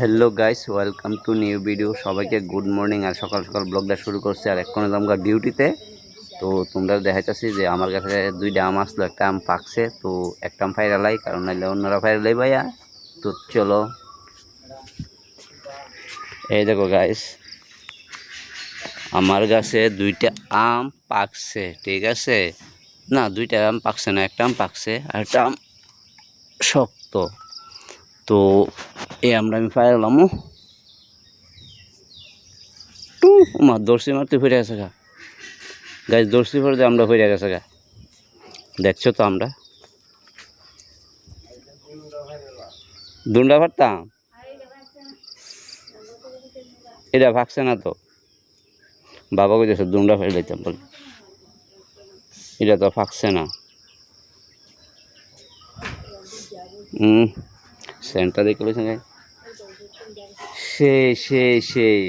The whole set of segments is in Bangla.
Hello guys welcome to new video সবাইকে গুড মর্নিং আর সকাল সকাল ব্লগটা শুরু করছে আর এখন আমরা ডিউটিতে তো তোমরা দেখাইতেছি যে আমার কাছে দুইটা আম আসলো, একটা আম পাকছে, তো একটা আম ফাইরা লাই, কারণ নাইলে অন্যরা ফাইরা লাই ভাইয়া। তো চলো। এই দেখো গাইস আমার কাছে দুইটা আম পাকছে, ঠিক আছে? না, দুইটা আম পাকছে না, একটা আম পাকছে আর একটা আম শক্ত। তো এই আমরা আমি পাইলাম মা, দর্শি মারতে ফিরে গেছে গা। গাছ দর্শি ফেরতে আমরা ফিরে গেছে গা। দেখছ তো আমরা? দুন্ডা পারতাম এটা ভাগছে না তো। বাবা কইতেছে, দুন্ডা ফেলে দিতাম বলে। এটা তো ফাঁকছে না। হুম সেন্টার দেখে গাই সেই সেই সেই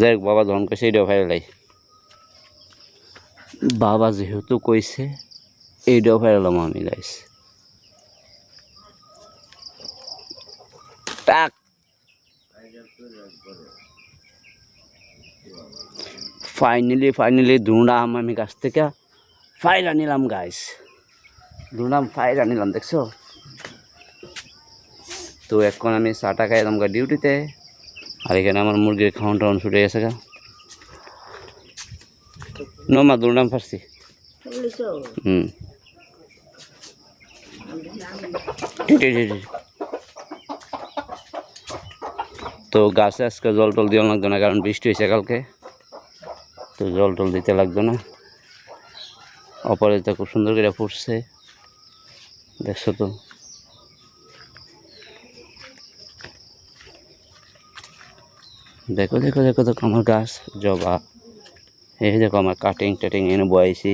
যাই হোক, বাবা যখন কইছে এইটাও ফাইলাই বাবা যেহেতু কইছে এইটাও ফাইলাম আমি গাইস টাক। ফাইনালি ফাইনালি দুটা আম গাছ থেকে ফাইলা নিলাম গাইস দুটাম ফাইলা নিলাম, দেখছ? তো এখন আমি চাটা খাই গা ডিউটিতে। আর এখানে আমার মুরগির খাওয়ান টাউন ছুটে গেছে গা। নমা দুটাম ফারছি হুম। তো গাছে আজকে জল টল দেওয়া লাগতো না, কারণ বৃষ্টি হয়েছে কালকে। তো জল টল দিতে লাগতো না। অপরাজিতা খুব সুন্দর করে ফুটছে। দেখছ তো? দেখো দেখো দেখো দেখো আমার গাছ, জবা। এই দেখো আমার কাটিং টাটিং এনে বয়েছি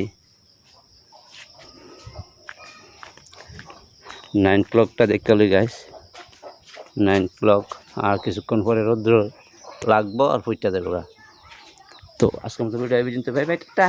নাইন ক্লকটা দেখতে হলি গাছ নাইন ক্লক আর কিছুক্ষণ পরে রৌদ্র লাগবো আর ফুটটা দেখবা। তো আজকে মতো ভিডিও এই পর্যন্ত। ভাই ভাই টা